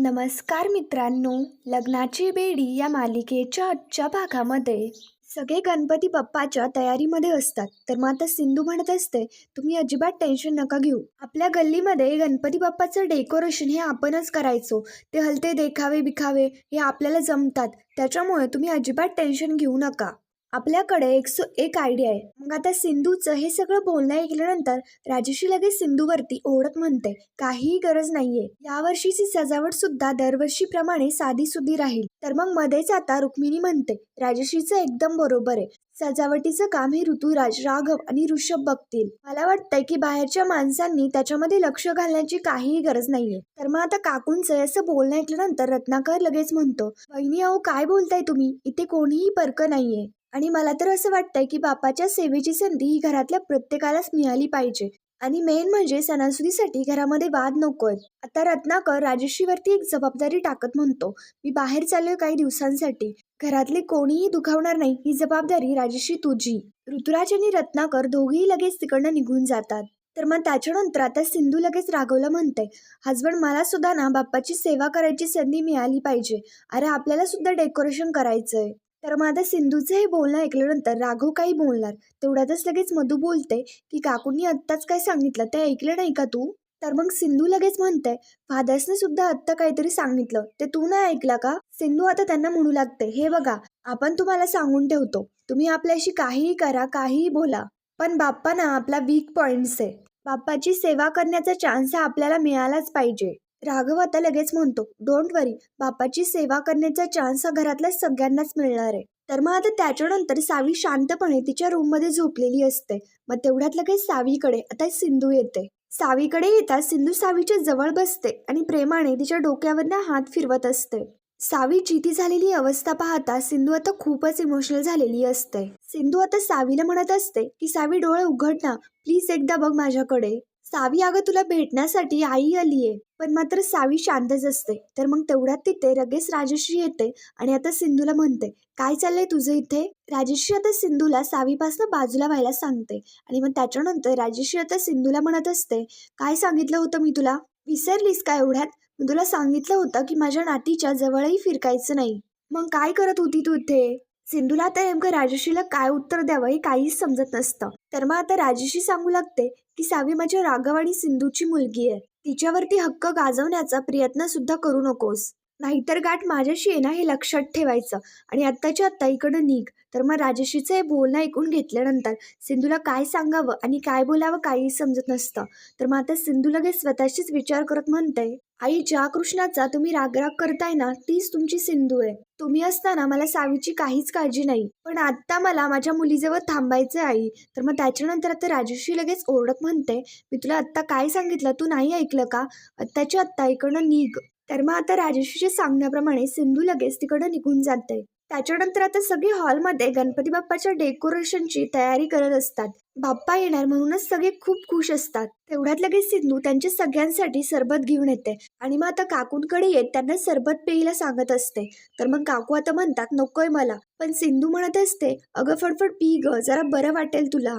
नमस्कार मित्रांनो लग्नाची बेडी या मालिकेच्या आजच्या भागामध्ये. सगळे गणपती बाप्पाच्या तयारीमध्ये असतात तर मग आता सिंधू म्हणत असते तुम्ही अजिबात टेन्शन नका घेऊ. आपल्या गल्लीमध्ये गणपती बाप्पाचं डेकोरेशन हे आपणच करायचो. ते हलते देखावे बिखावे हे आपल्याला जमतात. त्याच्यामुळे तुम्ही अजिबात टेन्शन घेऊ नका. आपल्याकडे एक सो एक आयडिया आहे. मग आता सिंधूचं हे सगळं बोलणं ऐकल्यानंतर राजेशी लगेच सिंधूवरती ओढत म्हणते काहीही गरज नाहीये. यावर्षीची सजावट सुद्धा दरवर्षीप्रमाणे साधी सुधी राहील. तर मग मध्येच आता रुक्मिणी म्हणते राजेशीचं एकदम बरोबर आहे. सजावटीचं काम हे ऋतुराज राघव आणि ऋषभ बघतील. मला वाटतंय की बाहेरच्या माणसांनी त्याच्यामध्ये लक्ष घालण्याची काहीही गरज नाहीये. तर मग आता काकूंचं असं बोलणं ऐकल्यानंतर रत्नाकर लगेच म्हणतो बहिणी अहो काय बोलताय तुम्ही? इथे कोणीही पर्क नाहीये. आणि मला तर असं वाटतंय की बापाच्या सेवेची संधी ही घरातल्या प्रत्येकालाच मिळाली पाहिजे. आणि मेन म्हणजे सणासुदीसाठी घरामध्ये वाद नकोय. आता रत्नाकर राजेशीवरती एक जबाबदारी टाकत म्हणतो मी बाहेर चाललोय काही दिवसांसाठी. घरातले कोणीही दुखावणार नाही ही जबाबदारी राजेशी तुझी ऋतुराज आणि रत्नाकर दोघेही लगेच तिकडनं निघून जातात. तर मग त्याच्यानंतर आता सिंधू लगेच रागवलं म्हणते हजबंड मला सुद्धा ना बाप्पाची सेवा करायची संधी मिळाली पाहिजे. अरे आपल्याला सुद्धा डेकोरेशन करायचंय. तर मग आता सिंधूचं हे बोलणं ऐकल्यानंतर राघव काही बोलणार. तेवढ्यातच लगेच मधू बोलते की काकूंनी आत्ताच काय सांगितलं? ते ऐकलं नाही का तू? तर मग सिंधू लगेच म्हणते फादर्सने सुद्धा आत्ता काहीतरी सांगितलं. ते तू नाही ऐकला का? सिंधू आता त्यांना म्हणू लागते हे बघा आपण तुम्हाला सांगून ठेवतो. तुम्ही आपल्याशी काहीही करा काहीही बोला. पण बाप्पा ना आपला वीक पॉइंट्स आहे. बाप्पाची सेवा करण्याचा चान्स हा आपल्याला मिळालाच पाहिजे. राघव आता लगेच म्हणतो डोंट वरी बापाची सेवा करण्याचा चान्स हा घरातल्या सगळ्यांनाच मिळणार आहे. तर मग आता त्याच्यानंतर सावी शांतपणे तिच्या रूममध्ये झोपलेली असते. मग तेवढ्यात लगेच सावीकडे आता सिंधू येते. सावीकडे येता सिंधू सावीच्या जवळ बसते आणि प्रेमाने तिच्या डोक्यावरनं हात फिरवत असते. सावी जिती झालेली अवस्था पाहता सिंधू आता खूपच इमोशनल झालेली असते. सिंधू आता सावीला म्हणत असते की सावी डोळे उघड ना. प्लीज एकदा बघ माझ्याकडे. सावी अगं तुला भेटण्यासाठी आई आली आहे पण मात्र सावी शांतच असते. तर मग तेवढ्यात तिथे लगेच राजश्री येते आणि आता सिंधूला म्हणते काय चाललंय तुझं इथे? राजश्री आता सिंधूला सावीपासून बाजूला व्हायला सांगते आणि मग त्याच्यानंतर राजश्री आता सिंधूला म्हणत असते काय सांगितलं होतं मी तुला? विसरलीस का एवढ्यात? मी तुला सांगितलं होतं की माझ्या नातीच्या जवळही फिरकायचं नाही. मग काय करत होती तू इथे? सिंधूला आता नेमकं राजेशीला काय उत्तर द्यावं हे काहीच समजत नसतं. तर मग आता राजेशी सांगू लागते की सावी माझ्या राघव आणि सिंधूची मुलगी आहे. तिच्यावरती हक्क गाजवण्याचा प्रयत्न सुद्धा करू नकोस. नाहीतर गाठ माझ्याशी आहे ना हे लक्षात ठेवायचं. आणि आत्ताच्या आत्ता इकडं निघ. तर मग राजेशीचं हे बोलणं ऐकून घेतल्यानंतर सिंधूला काय सांगावं आणि काय बोलावं काहीही समजत नसतं. तर मग आता सिंधू लगेच स्वतःशीच विचार करत म्हणते आई ज्या कृष्णाचा तुम्ही रागराग करताय ना तीच तुमची सिंधू आहे. तुम्ही असताना मला सावीची काहीच काळजी नाही. पण आत्ता मला माझ्या मुलीजवळ थांबायचं आई. तर मग त्याच्यानंतर आता राजश्री लगेच ओरडत म्हणते मी तुला आत्ता काय सांगितलं? तू नाही ऐकलं का? आत्ताच्या आत्ता इकडनं निघ. तर मग आता राजश्रीच्या सांगण्याप्रमाणे सिंधू लगेच तिकडं निघून जाते त्याच्यानंतर आता सगळे हॉलमध्ये गणपती बाप्पाच्या डेकोरेशनची तयारी करत असतात. बाप्पा येणार म्हणूनच सगळे खूप खुश असतात. तेवढ्यात लगेच सिंधू त्यांच्या सगळ्यांसाठी सरबत घेऊन येते आणि मग आता काकूंकडे येत त्यांना सरबत पेईला सांगत असते. तर मग काकू आता म्हणतात नकोय मला. पण सिंधू म्हणत असते अगं फडफड पी ग जरा बरं वाटेल तुला.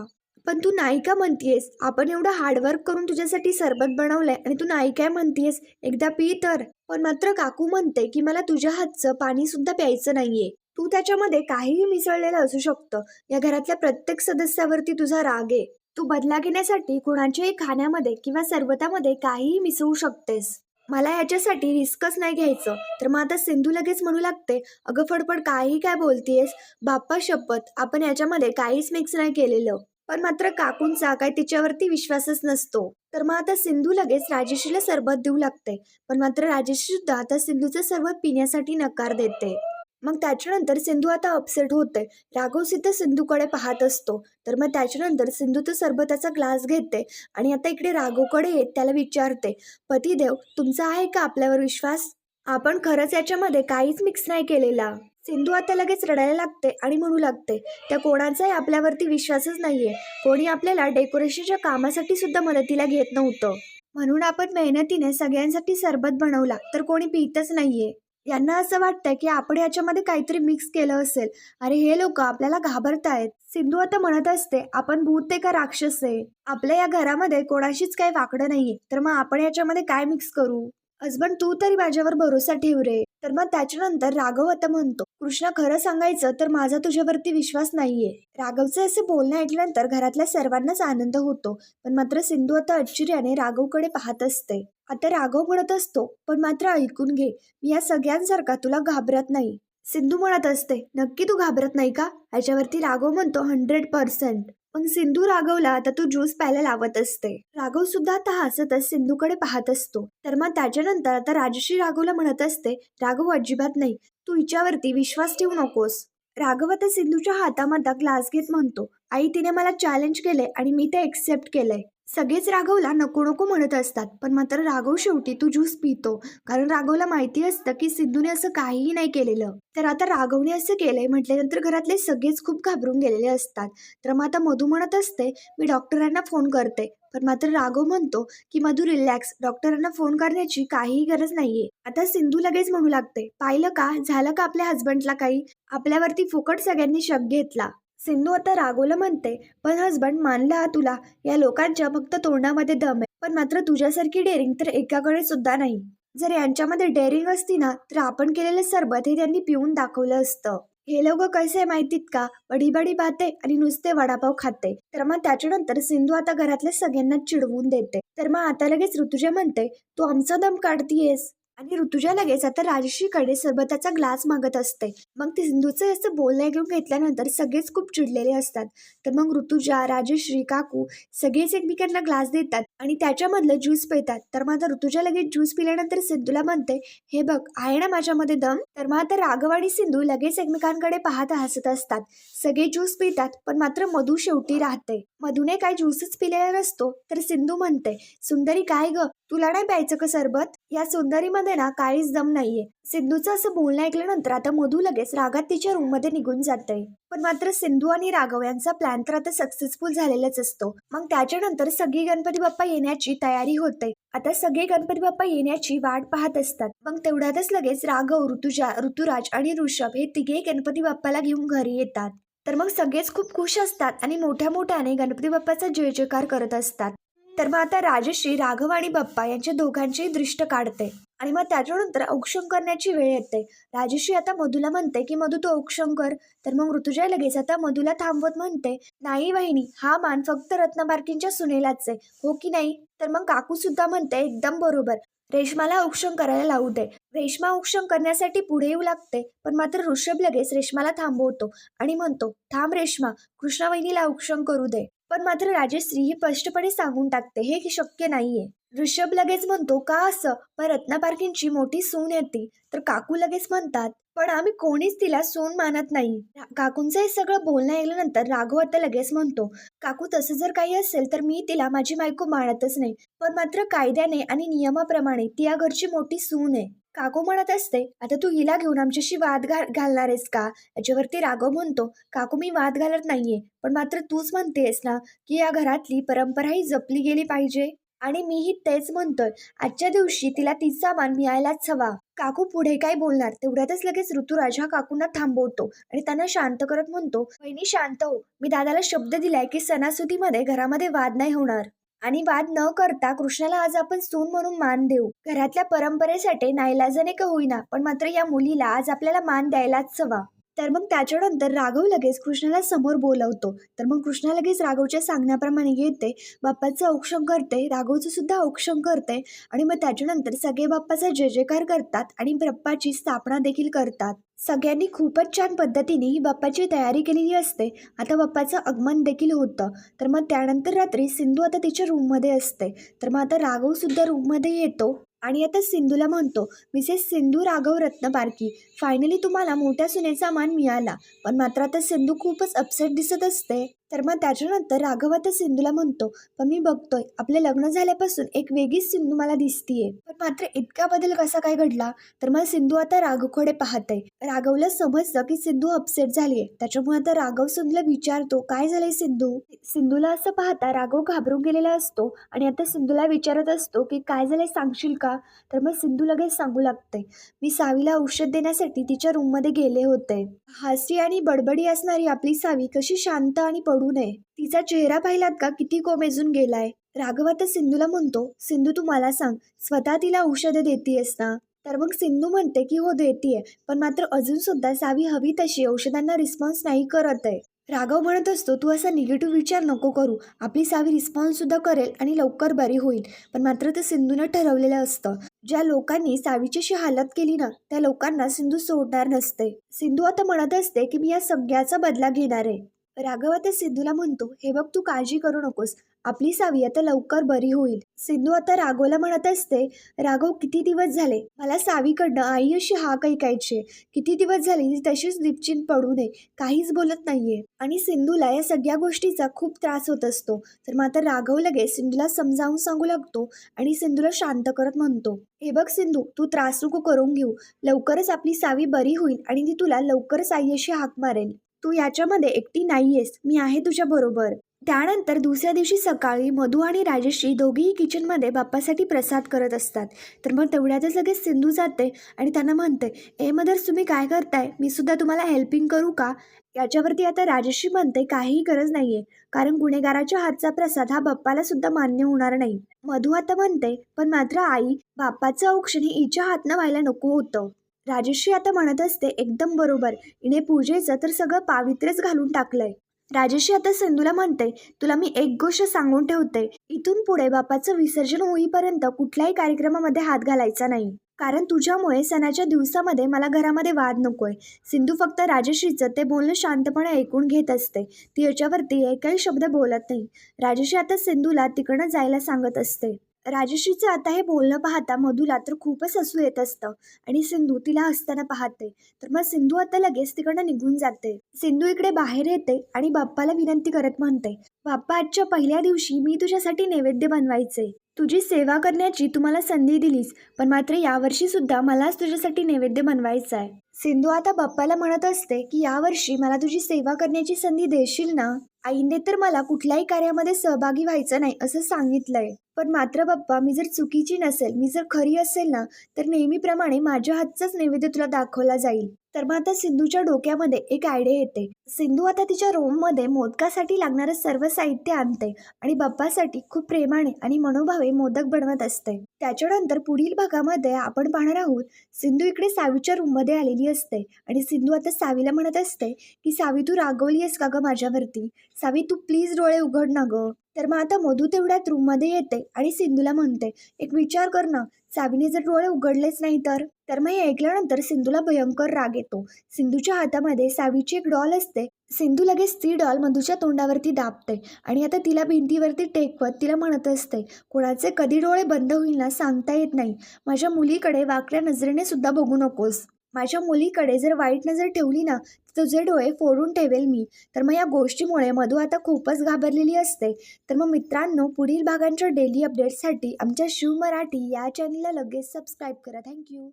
पण तू नाही का म्हणतीयस. आपण एवढं हार्डवर्क करून तुझ्यासाठी सरबत बनवलंय आणि तू नाही काय म्हणतीयस. एकदा पी तर. पण मात्र काकू म्हणते की मला तुझ्या हातचं पाणी सुद्धा प्यायचं नाहीये. तू त्याच्यामध्ये काहीही मिसळलेलं असू शकतं. या घरातल्या प्रत्येक सदस्यावरती तुझा राग आहे. तू बदला घेण्यासाठी कुणाच्याही खाण्यामध्ये किंवा सरबतामध्ये काहीही मिसळू शकतेस. मला याच्यासाठी रिस्कच नाही घ्यायचं. तर मग आता सिंधू लगेच म्हणू लागते अगं फडफड काही काय बोलतीयेस. बाप्पा शपथ. आपण याच्यामध्ये काहीच मिक्स नाही केलेलं. पण मात्र काकूंचा काय तिच्यावरती विश्वासच नसतो. तर मग आता सिंधू लगेच राजेशीला सरबत देऊ लागते पण मात्र राजेशी सुद्धा आता सिंधूचं सरबत पिण्यासाठी नकार देते मग त्याच्यानंतर सिंधू आता अपसेट होते राघव सिद्ध सिंधूकडे पाहत असतो. तर मग त्याच्यानंतर सिंधू तर सरबताचा ग्लास घेते आणि आता इकडे राघवकडे येत त्याला विचारते पतिदेव तुमचा आहे का आपल्यावर विश्वास? आपण खरंच याच्यामध्ये काहीच मिक्स नाही केलेला. सिंधू आता लगेच रडायला लागते आणि म्हणू लागते त्या कोणाचाही आपल्यावरती विश्वासच नाहीये. कोणी आपल्याला डेकोरेशनच्या कामासाठी सुद्धा मदतीला घेत नव्हतं. म्हणून आपण मेहनतीने सगळ्यांसाठी सरबत बनवला तर कोणी पितच नाहीये. यांना असं वाटतंय की आपण याच्यामध्ये काहीतरी मिक्स केलं असेल. अरे हे लोक आपल्याला घाबरतायत. सिंधू आता म्हणत असते आपण भूत आहे का राक्षस आहे? आपल्या या घरामध्ये कोणाशीच काही वाकडं नाहीये. तर मग आपण याच्यामध्ये काय मिक्स करू? हजबंड तू तरी माझ्यावर भरोसा ठेव रे. तर मग त्याच्यानंतर राघव आता म्हणतो कृष्णा खरं सांगायचं तर माझा तुझ्यावरती विश्वास नाहीये. राघवचं असं बोलणं ऐकल्यानंतर घरातल्या सर्वांनाच आनंद होतो पण मात्र सिंधू आता आश्चर्याने राघवकडे पाहत असते. आता राघव म्हणत असतो पण मात्र ऐकून घे मी या सगळ्यांसारखा तुला घाबरत नाही. सिंधू म्हणत असते नक्की तू घाबरत नाही का? याच्यावरती राघव म्हणतो हंड्रेड पर्सेंट. मग सिंधू राघवला आता तू ज्यूस प्यायला लावत असते. राघव सुद्धा आता हसतच सिंधूकडे पाहत असतो. तर मग त्याच्यानंतर आता राजश्री राघवला म्हणत असते राघव अजिबात नाही. तू हिच्यावरती विश्वास ठेवू नकोस. राघव आता सिंधूच्या हातामध्ये ग्लास घेत म्हणतो आई तिने मला चॅलेंज केले आणि मी ते एक्सेप्ट केलंय. सगळेच राघवला नको नको म्हणत असतात. पण मात्र राघव शेवटी तू ज्यूस पितो. कारण राघवला माहिती असतं की सिद्धूने असं काहीही नाही केलेलं. तर आता राघवने असं केलंय म्हटल्यानंतर घरातले सगळेच खूप घाबरून गेलेले असतात. तर मग आता मधू म्हणत असते मी डॉक्टरांना फोन करते. पण मात्र राघव म्हणतो की मधू रिलॅक्स. डॉक्टरांना फोन करण्याची काहीही गरज नाहीये. आता सिंधू लगेच म्हणू लागते पाहिलं का? झालं का आपल्या हस्बंडला काही? आपल्यावरती फुकट सगळ्यांनी शक घेतला. सिंधू आता रागवलं म्हणते पण हसबंड मानला हा तुला. या लोकांच्या फक्त तोंडामध्ये दम आहे. पण मात्र तुझ्यासारखी डेअरिंग तर एकाकडे सुद्धा नाही. जर यांच्यामध्ये डेअरिंग असती ना तर आपण केलेलं सरबत हे त्यांनी पिऊन दाखवलं असतं. हे लोक कसे आहे माहितीत का? बडी बडी आणि नुसते वडापाव खाते. तर मग त्याच्यानंतर सिंधू आता घरातल्या सगळ्यांना चिडवून देते. तर मग आता लगेच ऋतुजा म्हणते तू आमचा दम काढतीयस? आणि ऋतुजा लगेच आता राजश्रीकडे सरबताचा ग्लास मागत असते. मग ते सिंधूचं असं बोलणं ऐकून घेतल्यानंतर सगळेच खूप चिडलेले असतात. तर मग ऋतुजा राजश्री काकू सगळेच एकमेकांना ग्लास देतात आणि त्याच्यामधलं ज्यूस पितात. तर मग आता ऋतुजा लगेच ज्यूस पिल्यानंतर सिंधूला म्हणते हे बघ आहे ना माझ्यामध्ये दम? तर मग आता राघव आणि सिंधू लगेच एकमेकांकडे पाहत हसत असतात. सगळे ज्यूस पितात पण मात्र मधू शेवटी राहते. मधूने काय ज्यूसच पिलेला नसतो तर सिंधू म्हणते सुंदरी काय ग? तुला नाही प्यायचं का सरबत? या सुंदरीमध्ये ना काहीच दम नाहीये. सिंधूचं असं बोलणं ऐकल्यानंतर आता मधू लगेच रागात तिच्या रूममध्ये निघून जाते पण मात्र सिंधू आणि राघव यांचा प्लॅन तर आता सक्सेसफुल झालेलाच असतो. मग त्याच्यानंतर सगळी गणपती बाप्पा येण्याची तयारी होते. आता सगळे गणपती बाप्पा येण्याची वाट पाहत असतात. मग तेवढ्यातच लगेच राघव ऋतुजा ऋतुराज आणि ऋषभ हे तिघे गणपती बाप्पाला घेऊन घरी येतात. तर मग सगळेच खूप खुश असतात आणि मोठ्या मोठ्याने गणपती बाप्पाचा जय जयकार करत असतात. तर मग आता राजश्री राघव आणि बाप्पा यांच्या दोघांचीही दृष्ट काढते. आणि मग त्याच्यानंतर औक्षण करण्याची वेळ येते. राजश्री आता मधूला म्हणते की मधू तो औक्षण कर तर मग ऋतुजा लगेच आता मधूला थांबवत म्हणते नाही वहिनी हा मान फक्त रत्नबारकींच्या सुनेलाच आहे. हो की नाही? तर मग काकू सुद्धा म्हणते एकदम बरोबर. रेशमाला औक्षण करायला लावू दे. रेशमा औक्षण करण्यासाठी पुढे येऊ लागते पण मात्र ऋषभ लगेच रेशमाला थांबवतो आणि म्हणतो थांब रेशमा कृष्णा वहिनीला औक्षण करू दे. पण मात्र राजश्री ही स्पष्टपणे सांगून टाकते हे शक्य नाहीये. ऋषभ लगेच म्हणतो का असं? पण रत्नापारखींची मोठी सून येते. तर काकू लगेच म्हणतात पण आम्ही कोणीच तिला सून मानत नाही. काकूंचं हे सगळं बोलणं ऐकल्यानंतर राघव आता लगेच म्हणतो काकू तसं जर काही असेल तर मी तिला माझी बायको मानतच नाही. पण मात्र कायद्याने आणि नियमाप्रमाणे ती या घरची मोठी सून आहे. काकू म्हणत असते आता तू हिला घेऊन आमच्याशी वाद घा घालणार आहेस का? याच्यावरती राघव म्हणतो काकू मी वाद घालत नाहीये पण मात्र तूच म्हणतेस ना की या घरातली परंपरा ही जपली गेली पाहिजे? आणि मीही तेच म्हणतोय आजच्या दिवशी तिला तिचा मान मिळायलाच हवा. काकू पुढे काय बोलणार? तेवढ्यातच लगेच ऋतुराज हा काकूंना थांबवतो आणि त्यांना शांत करत म्हणतो बहिणी शांत हो. मी दादाला शब्द दिलाय की सणासुदीमध्ये घरामध्ये वाद नाही होणार. आणि वाद न करता कृष्णाला आज आपण सून म्हणून मान देऊ. घरातल्या परंपरेसाठी नाईलाजाने का होईना पण मात्र या मुलीला आज आपल्याला मान द्यायलाच हवा. तर मग त्याच्यानंतर राघव लगेच कृष्णाला समोर बोलवतो. तर मग कृष्णा लगेच राघवच्या सांगण्याप्रमाणे येते. बाप्पाचं औक्षण करते. राघवचं सुद्धा औक्षण करते. आणि मग त्याच्यानंतर सगळे बाप्पाचा जय जयकार करतात आणि बाप्पाची स्थापना देखील करतात. सगळ्यांनी खूपच छान पद्धतीने ही बाप्पाची तयारी केलेली असते. आता बाप्पाचं आगमन देखील होतं. तर मग त्यानंतर रात्री सिंधू आता तिच्या रूममध्ये असते. तर मग आता राघव सुद्धा रूममध्ये येतो. आणि आता सिंधूला म्हणतो मिसेस सिंधू राघव रत्नपारकी फायनली तुम्हाला मोठ्या सुनेचा मान मिळाला. पण मात्र आता सिंधू खूपच अपसेट दिसत असते. तर मग त्याच्यानंतर राघव आता सिंधूला म्हणतो पण मी बघतोय आपले लग्न झाल्यापासून एक वेगळीच सिंधू मला दिसतीये. पण मात्र इतका बदल कसा काय घडला? तर मग सिंधू आता राघवकडे आहे राघवला समजतं की सिंधू अपसेट झालीये. त्याच्यामुळे आता राघव सिंधूला विचारतो काय झालंय सिंधू? सिंधूला असं पाहता राघव घाबरून गेलेला असतो आणि आता सिंधूला विचारत असतो की काय झालंय सांगशील का? तर मग सिंधू लगेच सांगू लागते मी सावीला औषध देण्यासाठी तिच्या रूममध्ये गेले होते. हासी आणि बडबडी असणारी आपली सावी कशी शांत आणि पडू नये. तिचा चेहरा पाहिलात का? किती कोमेजून गेलाय. राघव आता सिंधूला म्हणतो सिंधू तू मला सांग स्वतः तिला औषधं देतीयस ना? तर मग सिंधू म्हणते की हो देतीये पण मात्र अजून सुद्धा सावी हवी तशी औषधांना रिस्पॉन्स नाही करत आहे. राघव म्हणत असतो तू असा निगेटिव्ह विचार नको करू. आपली सावी रिस्पॉन्स सुद्धा करेल आणि लवकर बरी होईल. पण मात्र ते सिंधूनं ठरवलेलं असतं. ज्या लोकांनी सावीची अशी हालत केली ना त्या लोकांना सिंधू सोडणार नसते. सिंधू आता म्हणत असते की मी या सगळ्याचा बदला घेणार आहे. राघव आता सिंधूला म्हणतो हे बघ तू काळजी करू नकोस. आपली सावी आता लवकर बरी होईल. सिंधू आता राघवला म्हणत असते राघव किती दिवस झाले? मला सावीकडनं आई अशी हाक ऐकायची किती दिवस झाले? ती तशीच दिपचिन पडू नये. काहीच बोलत नाहीये. आणि सिंधूला या सगळ्या गोष्टीचा खूप त्रास होत असतो. तर मात्र राघव लगेच सिंधूला समजावून सांगू लागतो आणि सिंधूला शांत करत म्हणतो हे बघ सिंधू तू त्रास नको करून घेऊ. लवकरच आपली सावी बरी होईल आणि ती तुला लवकरच आई अशी हाक मारेल. तू याच्यामध्ये एकटी नाहीयेस मी आहे तुझ्या बरोबर. त्यानंतर दुसऱ्या दिवशी सकाळी मधू आणि राजेशी दोघेही किचनमध्ये बाप्पासाठी प्रसाद करत असतात. तर मग तेवढ्यातच लगेच सिंधू जाते आणि त्यांना म्हणते ए मदर्स तुम्ही काय करताय? मी सुद्धा तुम्हाला हेल्पिंग करू का? याच्यावरती आता राजेशी म्हणते काहीही गरज नाहीये. कारण गुन्हेगाराच्या हातचा प्रसाद हा बाप्पाला सुद्धा मान्य होणार नाही. मधू आता म्हणते पण मात्र आई बाप्पाचं औक्षण हे हिच्या हातनं व्हायला नको होतं. राजेश्री आता म्हणत असते एकदम बरोबर. हिने पूजेचं तर सगळं पावित्र्यच घालून टाकलंय. राजेशी आता सिंधूला म्हणते तुला मी एक गोष्ट सांगून ठेवते इथून पुढे बापाचं विसर्जन होईपर्यंत कुठल्याही कार्यक्रमामध्ये हात घालायचा नाही. कारण तुझ्यामुळे सणाच्या दिवसामध्ये मला घरामध्ये वाद नकोय. सिंधू फक्त राजेश्रीचं ते बोलणं शांतपणे ऐकून घेत असते. ती याच्यावरती एकही शब्द बोलत नाही. राजेशी आता सिंधूला तिकडनं जायला सांगत असते. राजश्रीचं आता हे बोलणं पाहता मधूला तर खूपच हसू येत असतं आणि सिंधू तिला हसताना पाहते तर मग सिंधू आता लगेच तिकडनं निघून जाते सिंधू इकडे बाहेर येते आणि बाप्पाला विनंती करत म्हणते बाप्पा आजच्या पहिल्या दिवशी मी तुझ्यासाठी नैवेद्य बनवायचे तुझी सेवा करण्याची तुम्हाला संधी दिलीस पण मात्र यावर्षी सुद्धा मलाच तुझ्यासाठी नैवेद्य बनवायचा आहे सिंधू आता बाप्पाला म्हणत असते की यावर्षी मला तुझी सेवा करण्याची संधी देशील ना? आईने तर मला कुठल्याही कार्यामध्ये सहभागी व्हायचं नाही असं सांगितलंय. पण मात्र बाप्पा मी जर चुकीची नसेल मी जर खरी असेल ना तर नेहमीप्रमाणे माझ्या हातचाच नैवेद्य तुला दाखवला जाईल. तर मग आता सिंधूच्या डोक्यामध्ये एक आयडिया येते. सिंधू आता तिच्या रोममध्ये मोदकासाठी लागणारं सर्व साहित्य आणते आणि बाप्पासाठी खूप प्रेमाने आणि मनोभावे मोदक बनवत असते. त्याच्यानंतर पुढील भागामध्ये आपण पाहणार आहोत सिंधू इकडे सावीच्या रूममध्ये आलेली असते. आणि सिंधू आता सावीला म्हणत असते की सावी तू रागवली आहेस का गं माझ्यावरती? सावी तू प्लीज डोळे उघड ना गं. तर मग आता मधू तेवढ्यात रूममध्ये येते आणि सिंधूला म्हणते एक विचार कर ना सावीने जर डोळे उघडलेच नाही तर? तर मग हे ऐकल्यानंतर सिंधूला भयंकर राग येतो. सिंधूच्या हातामध्ये सावीची एक डॉल असते. सिंधू लगेच ती डॉल मधूच्या तोंडावरती दाबते आणि आता तिला भिंतीवरती टेकवत तिला म्हणत असते कोणाचे कधी डोळे बंद होईल ना सांगता येत नाही. माझ्या मुलीकडे वाकड्या नजरेने सुद्धा बघू नकोस. माझ्या मुलीकडे जर वाईट नजर ठेवली ना तर तुझे डोळे फोडून ठेवेल मी. तर मग या गोष्टीमुळे मधू आता खूपच घाबरलेली असते. तर मग मित्रांनो पुढील भागांच्या डेली अपडेट्ससाठी आमच्या शिव मराठी या चॅनलला लगेच सबस्क्राईब करा. थँक्यू